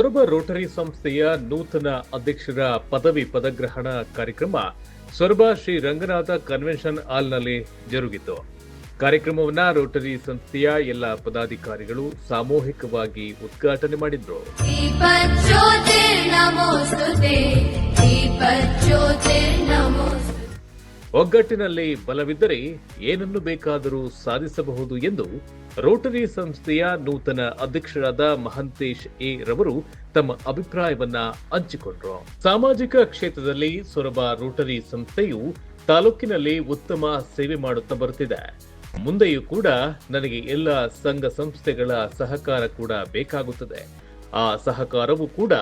Soraba Rotary ಸಂಸ್ಥೆಯ ನೂತನ ಅಧ್ಯಕ್ಷರ ಪದವಿ ಪದಗ್ರಹಣ ಕಾರ್ಯಕ್ರಮ ಸೊರಬ ಶ್ರೀ ರಂಗನಾಥ ಕನ್ವೆನ್ಷನ್ ಹಾಲ್ನಲ್ಲಿ ಜರುಗಿತು. ಕಾರ್ಯಕ್ರಮವನ್ನ ರೋಟರಿ ಸಂಸ್ಥೆಯ ಎಲ್ಲ ಪದಾಧಿಕಾರಿಗಳು ಸಾಮೂಹಿಕವಾಗಿ ಉದ್ಘಾಟನೆ ಮಾಡಿದ್ರು. ನಮೋಸ್ತುತೆ ಒಗ್ಗಟ್ಟಿನಲ್ಲಿ ಬಲವಿದ್ದರೆ ಏನನ್ನು ಬೇಕಾದರೂ ಸಾಧಿಸಬಹುದು ಎಂದು ರೋಟರಿ ಸಂಸ್ಥೆಯ ನೂತನ ಅಧ್ಯಕ್ಷರಾದ ಮಹಂತೇಶ್ ಎ ರವರು ತಮ್ಮ ಅಭಿಪ್ರಾಯವನ್ನ ಹಂಚಿಕೊಂಡರು. ಸಾಮಾಜಿಕ ಕ್ಷೇತ್ರದಲ್ಲಿ ಸೊರಬ ರೋಟರಿ ಸಂಸ್ಥೆಯು ತಾಲೂಕಿನಲ್ಲಿ ಉತ್ತಮ ಸೇವೆ ಮಾಡುತ್ತಾ ಬರುತ್ತಿದೆ. ಮುಂದೆಯೂ ಕೂಡ ನನಗೆ ಎಲ್ಲ ಸಂಘ ಸಂಸ್ಥೆಗಳ ಸಹಕಾರ ಕೂಡ ಬೇಕಾಗುತ್ತದೆ. ಆ ಸಹಕಾರವು ಕೂಡ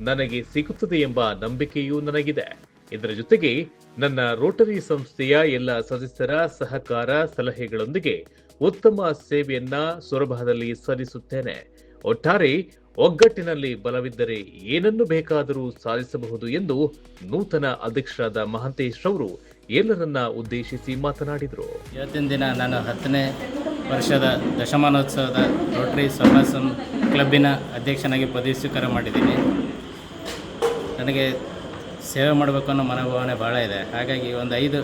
ನನಗೆ ಸಿಗುತ್ತದೆ ಎಂಬ ನಂಬಿಕೆಯೂ ನನಗಿದೆ. ಇದರ ಜೊತೆಗೆ ನನ್ನ ರೋಟರಿ ಸಂಸ್ಥೆಯ ಎಲ್ಲ ಸದಸ್ಯರ ಸಹಕಾರ ಸಲಹೆಗಳೊಂದಿಗೆ ಉತ್ತಮ ಸೇವೆಯನ್ನ ಸೊರಬದಲ್ಲಿ ಸಲ್ಲಿಸುತ್ತೇನೆ. ಒಟ್ಟಾರೆ ಒಗ್ಗಟ್ಟಿನಲ್ಲಿ ಬಲವಿದ್ದರೆ ಏನನ್ನು ಬೇಕಾದರೂ ಸಾಧಿಸಬಹುದು ಎಂದು ನೂತನ ಅಧ್ಯಕ್ಷರಾದ ಮಹಂತೇಶ್ ಅವರು ಎಲ್ಲರನ್ನ ಉದ್ದೇಶಿಸಿ ಮಾತನಾಡಿದರು. ಇವತ್ತಿನ ದಿನ ನಾನು ಹತ್ತನೇ ವರ್ಷದ ದಶಮಾನೋತ್ಸವದ ರೋಟರಿ ಸಭಾಸಂ ಕ್ಲಬ್ಬಿನ ಅಧ್ಯಕ್ಷನಾಗಿ ಪದವಿ ಸ್ವೀಕಾರ ಮಾಡಿದ್ದೀನಿ. ನನಗೆ ಸೇವೆ ಮಾಡಬೇಕು ಅನ್ನೋ ಮನೋಭಾವನೆ ಭಾಳ ಇದೆ. ಹಾಗಾಗಿ ಒಂದು ಐದು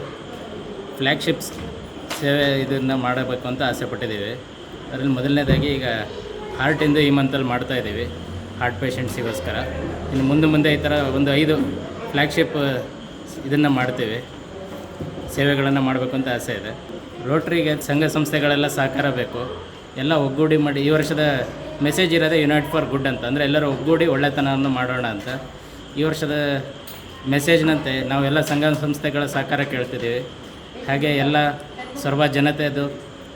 ಫ್ಲ್ಯಾಗ್ಶಿಪ್ಸ್ ಸೇವೆ ಇದನ್ನು ಮಾಡಬೇಕು ಅಂತ ಆಸೆ ಪಟ್ಟಿದ್ದೀವಿ. ಅದರಲ್ಲಿ ಮೊದಲನೇದಾಗಿ ಈಗ ಹಾರ್ಟಿಂದು ಈ ಮಂತಲ್ಲಿ ಮಾಡ್ತಾ ಇದ್ದೀವಿ ಹಾರ್ಟ್ ಪೇಷಂಟ್ಸಿಗೋಸ್ಕರ ಇನ್ನು ಮುಂದೆ ಮುಂದೆ ಈ ಥರ ಒಂದು ಐದು ಫ್ಲ್ಯಾಗ್ಶಿಪ್ ಇದನ್ನು ಮಾಡ್ತೀವಿ. ಸೇವೆಗಳನ್ನು ಮಾಡಬೇಕು ಅಂತ ಆಸೆ ಇದೆ. ರೋಟ್ರಿಗೆ ಸಂಘ ಸಂಸ್ಥೆಗಳೆಲ್ಲ ಸಹಕಾರ ಬೇಕು. ಎಲ್ಲ ಒಗ್ಗೂಡಿ ಮಾಡಿ, ಈ ವರ್ಷದ ಮೆಸೇಜ್ ಇರೋದೇ ಯುನೈಟ್ ಫಾರ್ ಗುಡ್ ಅಂತ. ಅಂದರೆ ಎಲ್ಲರೂ ಒಗ್ಗೂಡಿ ಒಳ್ಳೆತನವನ್ನು ಮಾಡೋಣ ಅಂತ. ಈ ವರ್ಷದ ಮೆಸೇಜ್ನಂತೆ ನಾವೆಲ್ಲ ಸಂಘ ಸಂಸ್ಥೆಗಳ ಸಹಕಾರ ಕೇಳ್ತಿದ್ದೀವಿ. ಹಾಗೆ ಎಲ್ಲ ಸರ್ವ ಜನತೆಯದು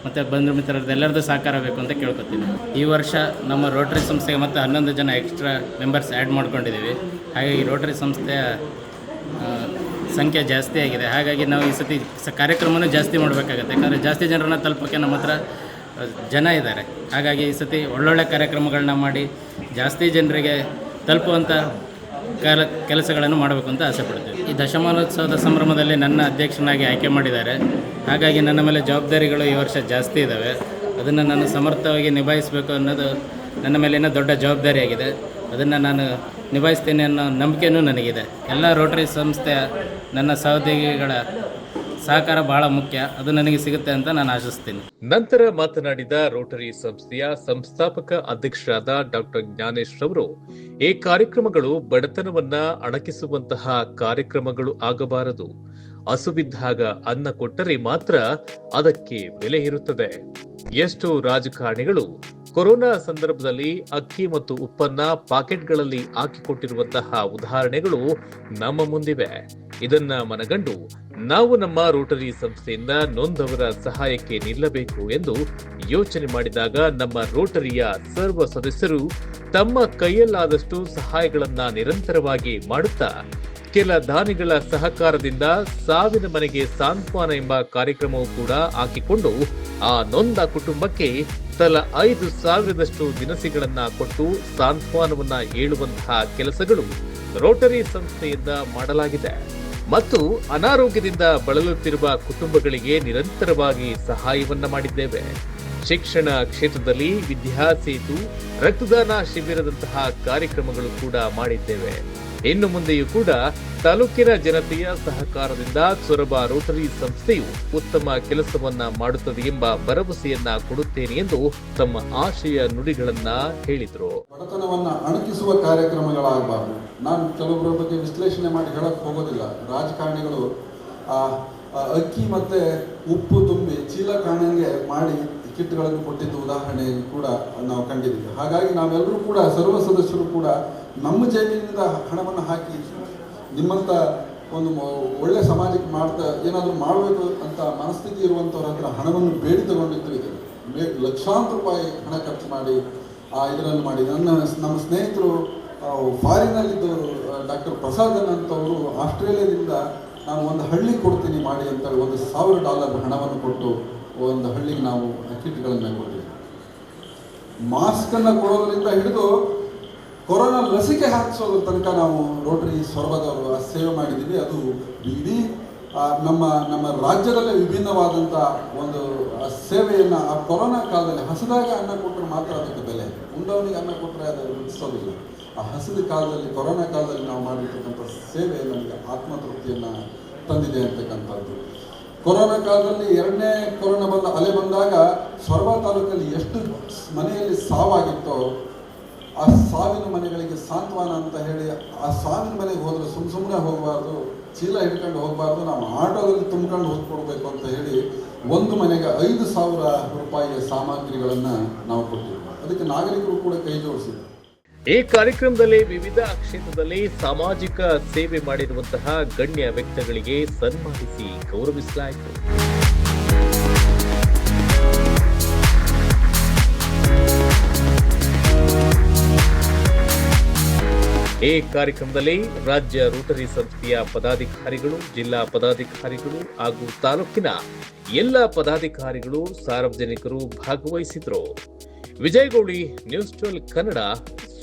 ಮತ್ತು ಬಂಧು ಮಿತ್ರರದ್ದು ಎಲ್ಲರದ್ದು ಸಹಕಾರ ಬೇಕು ಅಂತ ಕೇಳ್ಕೊತೀನಿ. ಈ ವರ್ಷ ನಮ್ಮ ರೋಟರಿ ಸಂಸ್ಥೆಗೆ ಮತ್ತು ಹನ್ನೊಂದು ಜನ ಎಕ್ಸ್ಟ್ರಾ ಮೆಂಬರ್ಸ್ ಆ್ಯಡ್ ಮಾಡ್ಕೊಂಡಿದ್ದೀವಿ. ಹಾಗಾಗಿ ರೋಟರಿ ಸಂಸ್ಥೆಯ ಸಂಖ್ಯೆ ಜಾಸ್ತಿ ಆಗಿದೆ. ಹಾಗಾಗಿ ನಾವು ಈ ಸತಿ ಸ ಕಾರ್ಯಕ್ರಮನೂ ಜಾಸ್ತಿ ಮಾಡಬೇಕಾಗತ್ತೆ. ಯಾಕಂದರೆ ಜಾಸ್ತಿ ಜನರನ್ನ ತಲುಪೋಕ್ಕೆ ನಮ್ಮ ಹತ್ರ ಜನ ಇದ್ದಾರೆ. ಹಾಗಾಗಿ ಈ ಸತಿ ಒಳ್ಳೊಳ್ಳೆ ಕಾರ್ಯಕ್ರಮಗಳನ್ನ ಮಾಡಿ ಜಾಸ್ತಿ ಜನರಿಗೆ ತಲುಪುವಂಥ ಕಾಲ, ಕೆಲಸಗಳನ್ನು ಮಾಡಬೇಕು ಅಂತ ಆಸೆ ಪಡ್ತೀವಿ ಈ ದಶಮಾನೋತ್ಸವದ ಸಂಭ್ರಮದಲ್ಲಿ ನನ್ನ ಅಧ್ಯಕ್ಷನಾಗಿ ಆಯ್ಕೆ ಮಾಡಿದ್ದಾರೆ. ಹಾಗಾಗಿ ನನ್ನ ಮೇಲೆ ಜವಾಬ್ದಾರಿಗಳು ಈ ವರ್ಷ ಜಾಸ್ತಿ ಇದ್ದಾವೆ ಅದನ್ನು ನಾನು ಸಮರ್ಥವಾಗಿ ನಿಭಾಯಿಸಬೇಕು ಅನ್ನೋದು ನನ್ನ ಮೇಲಿನ ದೊಡ್ಡ ಜವಾಬ್ದಾರಿಯಾಗಿದೆ ಅದನ್ನು ನಾನು ನಿಭಾಯಿಸ್ತೇನೆ ಅನ್ನೋ ನಂಬಿಕೆಯೂ ನನಗಿದೆ. ಎಲ್ಲ ರೋಟರಿ ಸಂಸ್ಥೆಯ ನನ್ನ ಸಹೋದ್ಯೋಗಿಗಳ ಸಹಕಾರ ಬಹಳ ಮುಖ್ಯ. ಅದು ನನಗೆ ಸಿಗುತ್ತೆ ಅಂತ ನಾನು ಆಶಿಸ್ತೀನಿ. ನಂತರ ಮಾತನಾಡಿದ ರೋಟರಿ ಸಂಸ್ಥೆಯ ಸಂಸ್ಥಾಪಕ ಅಧ್ಯಕ್ಷರಾದ ಡಾಕ್ಟರ್ ಜ್ಞಾನೇಶ್ ರವರು ಈ ಕಾರ್ಯಕ್ರಮಗಳು ಬಡತನವನ್ನ ಅಣಕಿಸುವಂತಹ ಕಾರ್ಯಕ್ರಮಗಳು ಆಗಬಾರದು. ಹಸುಬಿದ್ದಾಗ ಅನ್ನ ಕೊಟ್ಟರೆ ಮಾತ್ರ ಅದಕ್ಕೆ ಬೆಲೆ ಇರುತ್ತದೆ. ಎಷ್ಟು ರಾಜಕಾರಣಿಗಳು ಕೊರೋನಾ ಸಂದರ್ಭದಲ್ಲಿ ಅಕ್ಕಿ ಮತ್ತು ಉಪ್ಪನ್ನ ಪಾಕೆಟ್ಗಳಲ್ಲಿ ಹಾಕಿಕೊಟ್ಟಿರುವಂತಹ ಉದಾಹರಣೆಗಳು ನಮ್ಮ ಮುಂದಿವೆ. ಇದನ್ನ ಮನಗಂಡು ನಾವು ನಮ್ಮ ರೋಟರಿ ಸಂಸ್ಥೆಯಿಂದ ನೊಂದವರ ಸಹಾಯಕ್ಕೆ ನಿಲ್ಲಬೇಕು ಎಂದು ಯೋಚನೆ ಮಾಡಿದಾಗ ನಮ್ಮ ರೋಟರಿಯ ಸರ್ವ ಸದಸ್ಯರು ತಮ್ಮ ಕೈಯಲ್ಲಾದಷ್ಟು ಸಹಾಯಗಳನ್ನ ನಿರಂತರವಾಗಿ ಮಾಡುತ್ತಾ ಕೆಲ ದಾನಿಗಳ ಸಹಕಾರದಿಂದ ಸಾವಿನ ಮನೆಗೆ ಸಾಂತ್ವನ ಎಂಬ ಕಾರ್ಯಕ್ರಮವು ಕೂಡ ಹಾಕಿಕೊಂಡು ಆ ನೊಂದ ಕುಟುಂಬಕ್ಕೆ ತಲಾ ಐದು ಸಾವಿರದಷ್ಟು ದಿನಸಿಗಳನ್ನ ಕೊಟ್ಟು ಸಾಂತ್ವನವನ್ನ ಹೇಳುವಂತಹ ಕೆಲಸಗಳು ರೋಟರಿ ಸಂಸ್ಥೆಯಿಂದ ಮಾಡಲಾಗಿದೆ. ಮತ್ತು ಅನಾರೋಗ್ಯದಿಂದ ಬಳಲುತ್ತಿರುವ ಕುಟುಂಬಗಳಿಗೆ ನಿರಂತರವಾಗಿ ಸಹಾಯವನ್ನ ಮಾಡಿದ್ದೇವೆ. ಶಿಕ್ಷಣ ಕ್ಷೇತ್ರದಲ್ಲಿ ವಿದ್ಯಾಸೇತು ರಕ್ತದಾನ ಶಿಬಿರದಂತಹ ಕಾರ್ಯಕ್ರಮಗಳು ಕೂಡ ಮಾಡಿದ್ದೇವೆ. ಇನ್ನು ಮುಂದೆಯೂ ಕೂಡ ತಾಲೂಕಿನ ಜನತೆಯ ಸಹಕಾರದಿಂದ ಸೊರಬ ರೋಟರಿ ಸಂಸ್ಥೆಯು ಉತ್ತಮ ಕೆಲಸವನ್ನ ಮಾಡುತ್ತದೆ ಎಂಬ ಭರವಸೆಯನ್ನ ಕೊಡುತ್ತೇನೆ ಎಂದು ತಮ್ಮ ಆಶಯ ನುಡಿಗಳನ್ನ ಹೇಳಿದರು. ಬಡತನವನ್ನು ಅಣಕಿಸುವ ಕಾರ್ಯಕ್ರಮಗಳಾಗಬಾರದು. ನಾನು ಕೆಲವೊಬ್ಬರ ಬಗ್ಗೆ ವಿಶ್ಲೇಷಣೆ ಮಾಡಿ ಹೇಳಕ್ ಹೋಗೋದಿಲ್ಲ. ರಾಜಕಾರಣಿಗಳು ಅಕ್ಕಿ ಮತ್ತೆ ಉಪ್ಪು ತುಂಬಿ ಚೀಲ ಕಾಣಂಗೆ ಮಾಡಿ ಕಿಟ್ಗಳನ್ನು ಕೊಟ್ಟಿದ್ದು ಉದಾಹರಣೆ ಕೂಡ ನಾವು ಕಂಡಿದ್ದೀವಿ. ಹಾಗಾಗಿ ನಾವೆಲ್ಲರೂ ಕೂಡ ಸರ್ವ ಸದಸ್ಯರು ಕೂಡ ನಮ್ಮ ಜೇಬಿನಿಂದ ಹಣವನ್ನು ಹಾಕಿ ನಿಮ್ಮಂಥ ಒಂದು ಒಳ್ಳೆ ಸಮಾಜಕ್ಕೆ ಮಾಡ್ತಾ ಏನಾದರೂ ಮಾಡಬೇಕು ಅಂತ ಮನಸ್ಥಿತಿ ಇರುವಂಥವ್ರ ಹತ್ರ ಹಣವನ್ನು ಬೇಡಿ ತಗೊಂಡಿದ್ದು ಬೇ- ಲಕ್ಷಾಂತರ ರೂಪಾಯಿ ಹಣ ಖರ್ಚು ಮಾಡಿ, ಆ ಇದರಲ್ಲಿ ಮಾಡಿ. ನನ್ನ ನಮ್ಮ ಸ್ನೇಹಿತರು ಫಾರಿನಲ್ಲಿದ್ದವರು ಡಾಕ್ಟರ್ ಪ್ರಸಾದನ್ ಅಂತವರು ಆಸ್ಟ್ರೇಲಿಯಾದಿಂದ ನಾನು ಒಂದು ಹಳ್ಳಿ ಕೊಡ್ತೀನಿ ಮಾಡಿ ಅಂತ ಒಂದು ಸಾವಿರ ಡಾಲರ್ ಹಣವನ್ನು ಕೊಟ್ಟು ಒಂದು ಹಳ್ಳಿಗೆ ನಾವು ಕಿಟ್ಗಳನ್ನು ಕೊಟ್ಟಿದ್ದೀವಿ ಮಾಸ್ಕನ್ನು ಕೊಡೋದ್ರಿಂದ ಹಿಡಿದು ಕೊರೋನಾ ಲಸಿಕೆ ಹಾಕಿಸೋದ್ರ ತನಕ ನಾವು ರೋಟರಿ ಸೊರಬದವರು ಆ ಸೇವೆ ಮಾಡಿದ್ದೀವಿ. ಅದು ಇಡೀ ನಮ್ಮ ನಮ್ಮ ರಾಜ್ಯದಲ್ಲೇ ವಿಭಿನ್ನವಾದಂಥ ಒಂದು ಸೇವೆಯನ್ನು ಆ ಕೊರೋನಾ ಕಾಲದಲ್ಲಿ ಹಸಿದಾಗ ಅನ್ನ ಕೊಟ್ಟರೆ ಮಾತ್ರ ಅದಕ್ಕೆ ಬೆಲೆ. ಉಂಡವನಿಗೆ ಅನ್ನ ಕೊಟ್ಟರೆ ಅದು ರುಚಿಸೋದಿಲ್ಲ ಆ ಹಸಿದ ಕಾಲದಲ್ಲಿ, ಕೊರೋನಾ ಕಾಲದಲ್ಲಿ ನಾವು ಮಾಡಿರ್ತಕ್ಕಂಥ ಸೇವೆ ನಮಗೆ ಆತ್ಮತೃಪ್ತಿಯನ್ನು ತಂದಿದೆ ಅಂತಕ್ಕಂಥದ್ದು. ಕೊರೋನಾ ಕಾಲದಲ್ಲಿ ಎರಡನೇ ಕೊರೋನಾ ಬಂದ ಅಲೆ ಬಂದಾಗ ಸೊರಬ ತಾಲೂಕಲ್ಲಿ ಎಷ್ಟು ಮನೆಯಲ್ಲಿ ಸಾವಾಗಿತ್ತೋ ಆ ಸಾವಿನ ಮನೆಗಳಿಗೆ ಸಾಂತ್ವನ ಅಂತ ಹೇಳಿ ಆ ಸಾವಿನ ಮನೆಗೆ ಹೋದರೆ ಸುಮ್ ಸುಮ್ಮನೆ ಹೋಗಬಾರ್ದು, ಚೀಲ ಹಿಡ್ಕೊಂಡು ಹೋಗಬಾರ್ದು, ನಾವು ಆಟೋದಲ್ಲಿ ತುಂಬ್ಕೊಂಡು ಹೋಗ್ಕೊಡ್ಬೇಕು ಅಂತ ಹೇಳಿ ಒಂದು ಮನೆಗೆ ಐದು ಸಾವಿರ ರೂಪಾಯಿಯ ಸಾಮಗ್ರಿಗಳನ್ನು ನಾವು ಕೊಟ್ಟಿದ್ವಿ. ಅದಕ್ಕೆ ನಾಗರಿಕರು ಕೂಡ ಕೈ ಜೋಡಿಸಿದ್ರು. ಈ ಕಾರ್ಯಕ್ರಮದಲ್ಲಿ ವಿವಿಧ ಕ್ಷೇತ್ರದಲ್ಲಿ ಸಾಮಾಜಿಕ ಸೇವೆ ಮಾಡಿರುವಂತಹ ಗಣ್ಯ ವ್ಯಕ್ತಿಗಳಿಗೆ ಸನ್ಮಾನಿಸಿ ಗೌರವಿಸಲಾಯಿತು. ಈ ಕಾರ್ಯಕ್ರಮದಲ್ಲಿ ರಾಜ್ಯ ರೋಟರಿ ಸಂಸ್ಥೆಯ ಪದಾಧಿಕಾರಿಗಳು, ಜಿಲ್ಲಾ ಪದಾಧಿಕಾರಿಗಳು ಹಾಗೂ ತಾಲೂಕಿನ ಎಲ್ಲ ಪದಾಧಿಕಾರಿಗಳು, ಸಾರ್ವಜನಿಕರು ಭಾಗವಹಿಸಿದ್ರು ವಿಜಯಗೌಳಿ news twelve Kannada